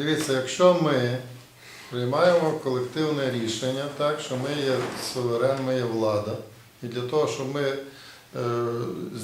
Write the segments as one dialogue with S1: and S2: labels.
S1: Дивіться, якщо ми приймаємо колективне рішення, так, що ми є суверен, ми є влада, і для того, щоб ми е,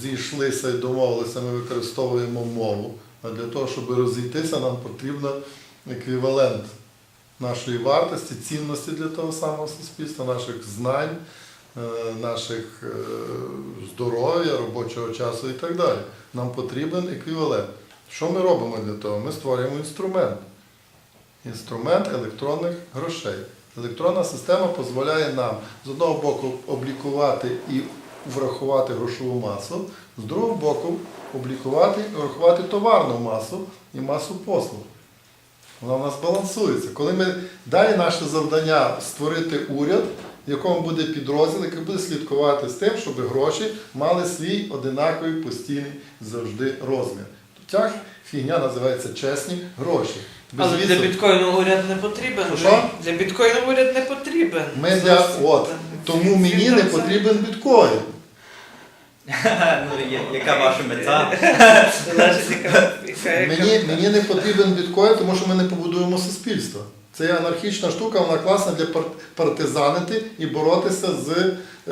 S1: зійшлися і домовилися, ми використовуємо мову. А для того, щоб розійтися, нам потрібен еквівалент нашої вартості, цінності для того самого суспільства, наших знань, е, наших е, здоров'я, робочого часу і так далі. Нам потрібен еквівалент. Що ми робимо для того? Ми створюємо інструмент. Інструмент електронних грошей. Електронна система дозволяє нам з одного боку облікувати і врахувати грошову масу, з другого боку облікувати і врахувати товарну масу і масу послуг. Вона в нас балансується. Коли ми далі наше завдання створити уряд, в якому буде підрозділ, який буде слідкувати з тим, щоб гроші мали свій одинаковий постійний завжди розмір. Ця фігня називається чесні гроші.
S2: Але для біткоїну уряд не потрібен.
S1: Що?
S2: Для біткоїну уряд не потрібен.
S1: Ми для от тому мені не потрібен біткоін.
S3: Ну, яка ваша мета?
S1: Мені, мені не потрібен біткоін, тому що ми не побудуємо суспільство. Це є анархічна штука, вона класна для партизанити і боротися з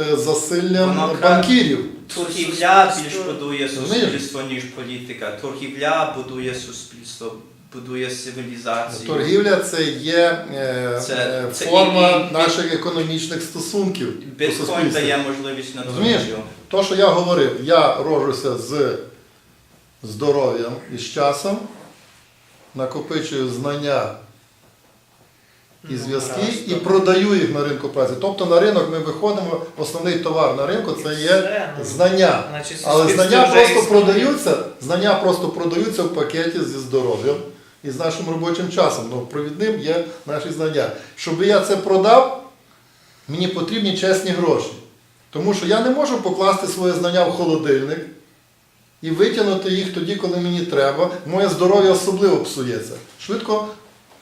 S1: е, засиллям
S3: Воно кра-
S1: банкірів.
S3: Торгівля більш будує суспільство, ніж політика. Торгівля будує суспільство, будує цивілізацію.
S1: Торгівля це є е,
S3: Це-
S1: е,
S3: це
S1: форма
S3: і- і-
S1: наших економічних стосунків.
S3: Біткоін дає можливість на торгівлю.
S1: То, що я говорив, я рожуся з здоров'ям і з часом, накопичую знання і
S2: Ну,
S1: зв'язки і продаю їх на ринку праці. Тобто на ринок ми виходимо, основний товар на ринку це є
S2: ну,
S1: знання.
S2: значить,
S1: Але знання просто продаються, знання просто продаються в пакеті зі здоров'ям і з нашим робочим часом. Ну, провідним є наші знання. Щоб я це продав, мені потрібні чесні гроші. Тому що я не можу покласти своє знання в холодильник і витягнути їх тоді, коли мені треба. Моє здоров'я особливо псується. Швидко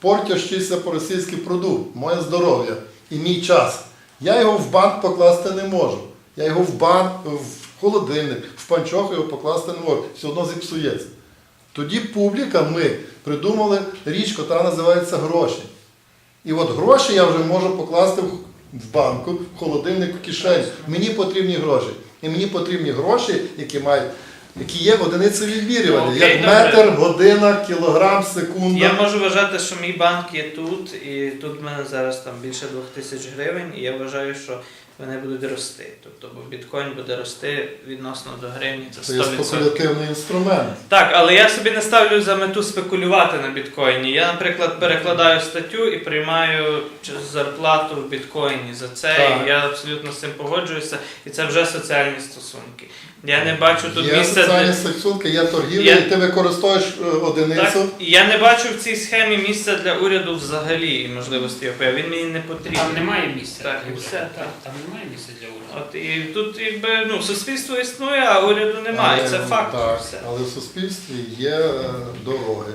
S1: портящийся по-російський продукт, моє здоров'я і мій час. Я його в банк покласти не можу. Я його в банк, в холодильник, в панчох його покласти не можу. Все одно зіпсується. Тоді публіка, ми придумали річ, яка називається гроші. І от гроші я вже можу покласти в- банку, в холодильник, в кишеню. Мені потрібні гроші. І мені потрібні гроші, які мають. Які є в одиниці відмірювання,
S2: Окей,
S1: як
S2: добре.
S1: метр, година, кілограм, секунда.
S2: Я можу вважати, що мій банк є тут, і тут в мене зараз там більше двох тисяч гривень, і я вважаю, що вони будуть рости. Тобто, бо біткоін буде рости відносно до гривні, це
S1: Це є
S2: 100%.
S1: спекулятивний інструмент.
S2: Так, але я собі не ставлю за мету спекулювати на біткоїні. Я, наприклад, перекладаю статтю і приймаю зарплату в біткоїні за це.
S1: Так.
S2: І я абсолютно з цим погоджуюся, і це вже соціальні стосунки. Я не бачу тут
S1: є
S2: місця
S1: соціальні стосунки, є торгівля,
S2: Я-
S1: і ти використовуєш е, одиницю.
S2: Так, я не бачу в цій схемі місця для уряду взагалі і можливості ОП. Він мені не потрібен.
S4: Там немає місця.
S2: Так, і все, так.
S4: Там немає місця для уряду.
S2: От і тут якби ну суспільство існує, а уряду немає.
S1: Але,
S2: Це факт.
S1: Так,
S2: Все.
S1: але в суспільстві є е, дороги.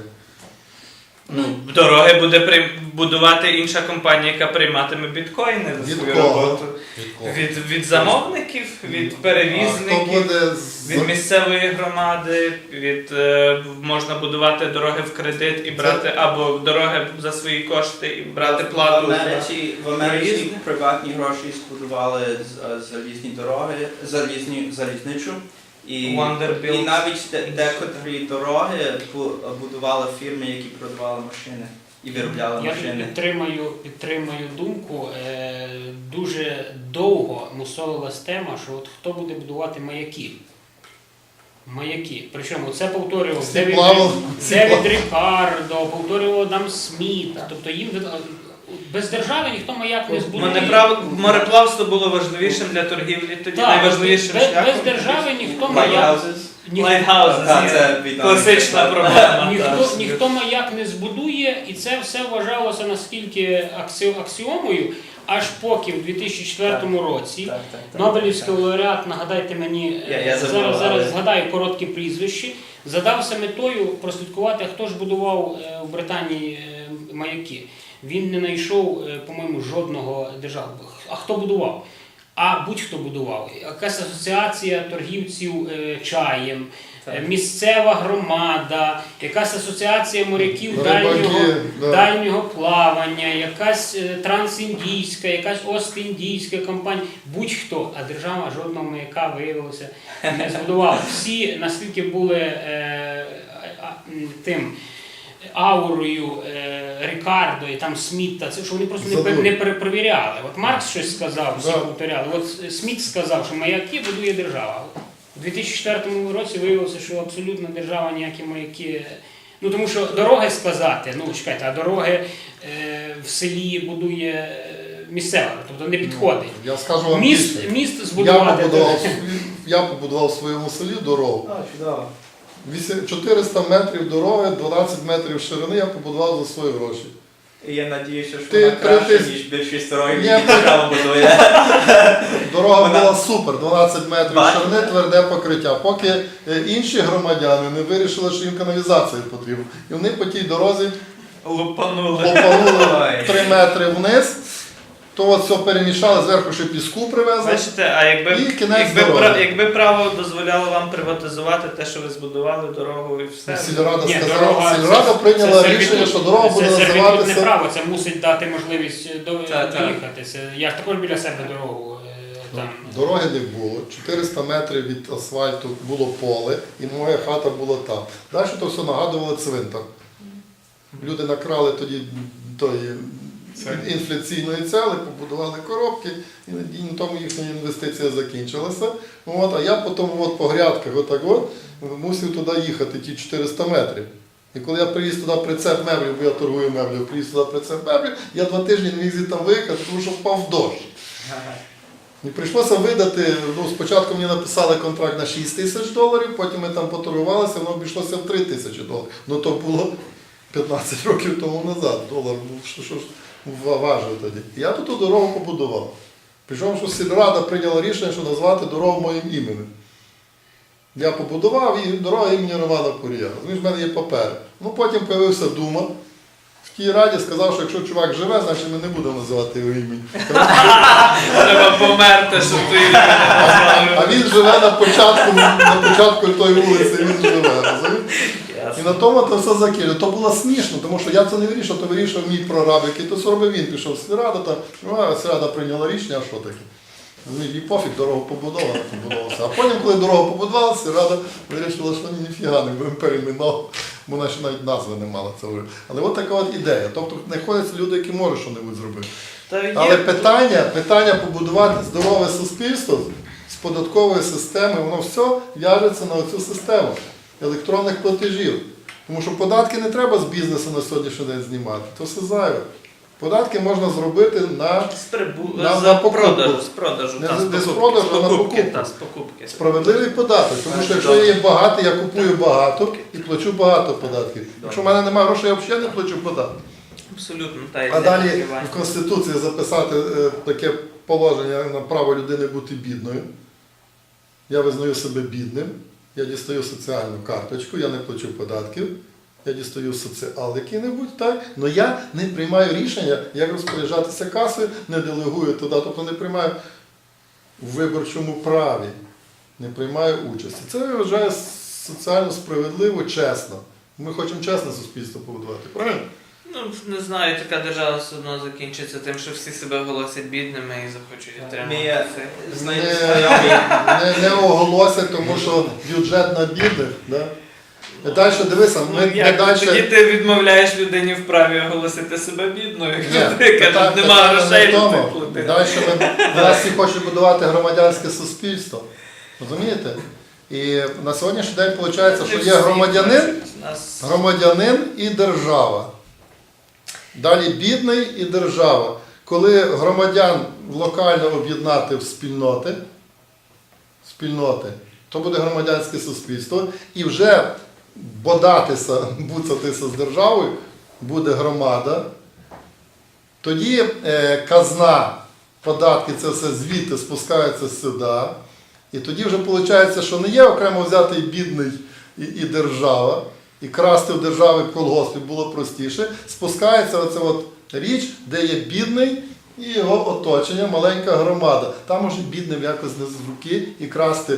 S2: Ну, дороги буде при... будувати інша компанія, яка прийматиме біткоїни за
S1: Від
S2: свою
S1: кого?
S2: роботу.
S1: Від кого?
S2: Від, від замовників, від
S1: А хто
S2: перевізників,
S1: буде з-
S2: від місцевої громади, від е, можна будувати дороги в кредит і брати або дороги за свої кошти і брати
S3: В
S2: плату.
S3: Америці, в Америці приватні гроші збудували з- залізні дороги, залізні, залізничу. І, і навіть де- декотрі дороги будували фірми, які продавали машини і виробляли
S4: Я
S3: машини.
S4: підтримаю, підтримаю думку. Е, дуже довго мусолилась тема, що от хто буде будувати маяки. Маяки. Причому це повторював Девід. Рікардо, повторював Адам Сміт. Тобто їм без держави ніхто маяк не збудує.
S2: Мореплав- Мореплавство було важливішим для торгівлі, тоді
S4: Так,
S2: найважливішим
S4: без,
S2: шляхом.
S4: без держави ніхто маяк.
S3: Lighthouses.
S4: ні-
S2: Lighthouse,
S3: Так, це
S2: класична проблема.
S4: Ніхто, ніхто маяк не збудує, і це все вважалося наскільки аксі- аксіомою, аж поки в 2004 році
S3: Так, так, так.
S4: Нобелівський лауреат, нагадайте мені,
S3: Я-
S4: е,
S3: я забув,
S4: зараз,
S3: але-
S4: зараз згадаю коротке прізвище, задався метою прослідкувати, хто ж будував е, в Британії е, маяки. Він не знайшов, е, по-моєму, жодного державного. А хто будував? а будь-хто будував. Якась асоціація торгівців е, чаєм,
S3: Так.
S4: е, місцева громада, якась асоціація моряків
S1: Рибаки,
S4: дальнього,
S1: да.
S4: дальнього плавання, якась трансіндійська, якась остіндійська компанія, будь-хто, а держава жодного маяка виявилося не збудувала. Всі наскільки були е, тим. Аурою е, Рікардо і там Сміта, це що вони просто не, пер- не перепровіряли. От Маркс щось сказав, всі повторяли. От Сміт сказав, що маяки будує держава. У 2004 році виявилося, що абсолютно держава ніякі маяки. Ну тому що дороги сказати, ну чекайте, а дороги е, в селі будує е, місцева, тобто не підходить.
S1: Я скажу вам
S4: Міст, міст
S1: Я
S4: збудувати.
S1: побудував, я побудував в своєму селі дорогу.
S3: А,
S1: 400 метрів дороги, 12 метрів ширини я побудував за свої гроші.
S3: Я надіюся, що
S1: Ти
S3: вона краще, ніж більшість дорогів,
S1: Ні,
S3: які
S1: ти-
S3: держава будує.
S1: Дорога
S3: Вона-
S1: була супер, 12 метрів
S3: Бачите?
S1: ширини, тверде покриття. Поки е, інші громадяни не вирішили, що їм каналізація потрібна. І вони по тій дорозі
S2: Лупанули.
S1: лопанули
S3: Ой.
S1: 3 метри вниз, то от все перемішали, зверху ще піску привезли.
S2: Бачите, а якби,
S1: І кінець
S2: якби,
S1: дороги.
S2: пра- якби право дозволяло вам приватизувати те, що ви збудували дорогу і все.
S1: Сільрада
S4: Ні,
S1: сказала,
S4: дорога-
S1: сільрада
S4: це-
S1: прийняла
S4: це
S1: рішення,
S4: сервітут.
S1: що дорога
S4: Це
S1: буде
S4: сервітутне
S1: називатися.
S4: право, це мусить дати можливість е, до, доїхати. Це, я ж також біля себе дорогу е, там.
S1: Дороги не було, 400 метрів від асфальту було поле, і моя хата була там. Далі то все нагадувало цвинтар. Люди накрали тоді тої інфляційної цели, побудували коробки, і на тому їхня інвестиція закінчилася. От, а я потім от по грядках отак от, мусив туди їхати, ті 400 метрів. І коли я привіз туди прицеп меблів, бо я торгую меблів, привіз туди прицеп меблів, я два тижні не міг звідти виїхати, тому що впав дощ. І прийшлося видати, ну, спочатку мені написали контракт на 6 тисяч доларів, потім ми там поторгувалися, воно обійшлося в 3 тисячі доларів. Ну то було 15 років тому назад. Долар був що, що важив тоді. І я тут ту дорогу побудував. Причому, що сільрада прийняла рішення, що назвати дорогу моїм іменем. Я побудував і дорога імені Романа Курія. Розумієш, в мене є папери. Ну потім з'явився Дума. В тій раді сказав, що якщо чувак живе, значить ми не будемо називати його імені.
S2: Треба померти, щоб ти
S1: А він живе на початку, на початку тої вулиці, він живе. На тому то все закінчило. То було смішно, тому що я це не вирішив, то вирішив мій прораб, який то зробив він, пішов в сільраду, та ну, а сільрада прийняла рішення, а що таке? Ну, і пофіг, дорогу побудована, побудувалася. А потім, коли дорогу побудувалася, сільрада вирішила, що ні, ніфіга не будемо перейменовувати, бо вона ще навіть назви не мала вже. Але от така от ідея. Тобто знаходяться люди, які можуть щось зробити. Але питання, питання побудувати здорове суспільство з податкової системи, воно все в'яжеться на цю систему електронних платежів. Тому що податки не треба з бізнесу на сьогоднішній день знімати, то все зайве. Податки можна зробити на
S2: з прибу...
S1: На-
S2: за
S1: на покупку.
S2: продажу, з продажу,
S1: Не
S2: та,
S1: з- не з
S2: покупки,
S1: продажу,
S2: з
S1: а на покупку.
S2: з покупки.
S1: справедливий податок. Тому що якщо я є багатий, я купую багато і плачу багато податків. Якщо в мене немає грошей, я взагалі не плачу податки.
S2: Абсолютно, та
S1: А далі в Конституції записати е, таке положення на право людини бути бідною. Я визнаю себе бідним, я дістаю соціальну карточку, я не плачу податків, я дістаю соціал який-небудь, так? але я не приймаю рішення, як розпоряджатися касою, не делегую туди, тобто не приймаю в виборчому праві, не приймаю участі. Це я вважаю соціально справедливо, чесно. Ми хочемо чесне суспільство побудувати, правильно?
S2: Ну, не знаю, така держава все одно закінчиться тим, що всі себе оголосять бідними і захочуть отримати.
S1: Не- не, не оголосять, тому що бюджет на бідних. Да? І далі дивися,
S2: Ну,
S1: ми, ми
S2: як? Тоді ти відмовляєш людині в праві оголосити себе бідною, якщо
S1: Ні,
S2: ти кажеш, нема грошей,
S1: не
S2: ти плати.
S1: Далі ми нас всі хочуть будувати громадянське суспільство. Розумієте? І на сьогоднішній день виходить, що є громадянин, громадянин і держава. Далі бідний і держава. Коли громадян локально об'єднати в спільноти, спільноти, то буде громадянське суспільство. І вже бодатися, буцатися з державою буде громада. Тоді е, казна, податки, це все звідти спускається сюди. І тоді вже виходить, що не є окремо взятий бідний і, і держава, і красти в держави колгоспі було простіше. Спускається оця от річ, де є бідний і його оточення, маленька громада. Там може бідним якось не з руки і красти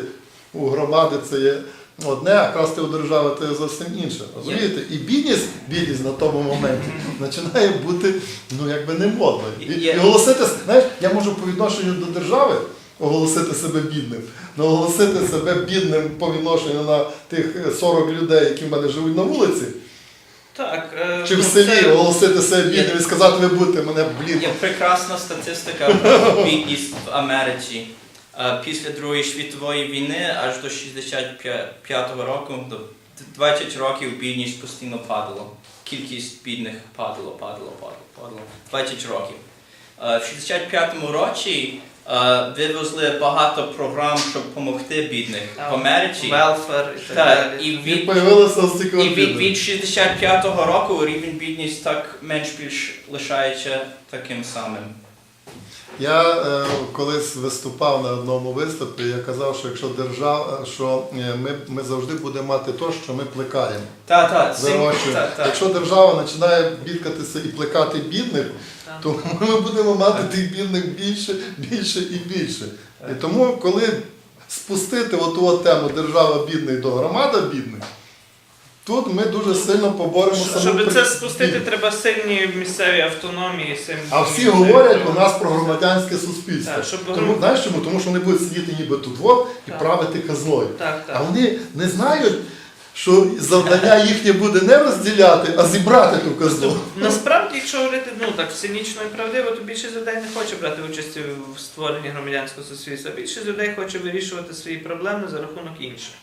S1: у громади це є одне, а красти у держави це зовсім інше. Розумієте? І бідність, бідність на тому моменті починає бути ну якби не модно. І, і оголосити, знаєш, я можу по відношенню до держави оголосити себе бідним. але оголосити себе бідним по відношенню на тих е, 40 людей, які в мене живуть на вулиці,
S2: Так, е,
S1: чи в
S2: ну,
S1: селі
S2: це-
S1: оголосити себе бідним і сказати, ви будете мене блін.
S3: Є прекрасна статистика про бідність в Америці. Е, Після Другої світової війни аж до 65-го року, до 20 років бідність постійно падала. Кількість бідних падала, падала, падала, падала. 20 років. Е, В 65-му році е, вивезли багато програм, щоб допомогти бідних в Америці.
S2: Велфер і так
S3: Так,
S2: далі.
S3: і
S1: І
S3: від і від, від 65-го року рівень бідність так менш-більш лишається таким самим.
S1: Я е, колись виступав на одному виступі, я казав, що якщо держава, що е, ми, ми завжди будемо мати те, що ми плекаємо.
S3: Так,
S1: Вирощуємо.
S3: так, так.
S1: Якщо держава починає бідкатися і плекати бідних,
S2: Так.
S1: то ми будемо мати тих бідних більше, більше і більше. І тому, коли спустити оту от тему держава бідних до громада бідних, тут ми дуже сильно поборемо саму
S2: Щоб це спустити,
S1: бідність.
S2: треба сильні місцеві автономії. сильні
S1: А всі
S2: місцеві
S1: говорять у нас про громадянське суспільство.
S2: Так, щоб
S1: Тому,
S2: гром-
S1: знаєш чому? Тому що вони будуть сидіти ніби тут во і
S2: Так.
S1: правити казною.
S2: Так,
S1: А вони не знають, що завдання їхнє буде не розділяти, а зібрати ту казну.
S2: Насправді, якщо говорити ну так цинічно і правдиво, то більшість людей не хоче брати участь в створенні громадянського суспільства. Більшість людей хоче вирішувати свої проблеми за рахунок інших.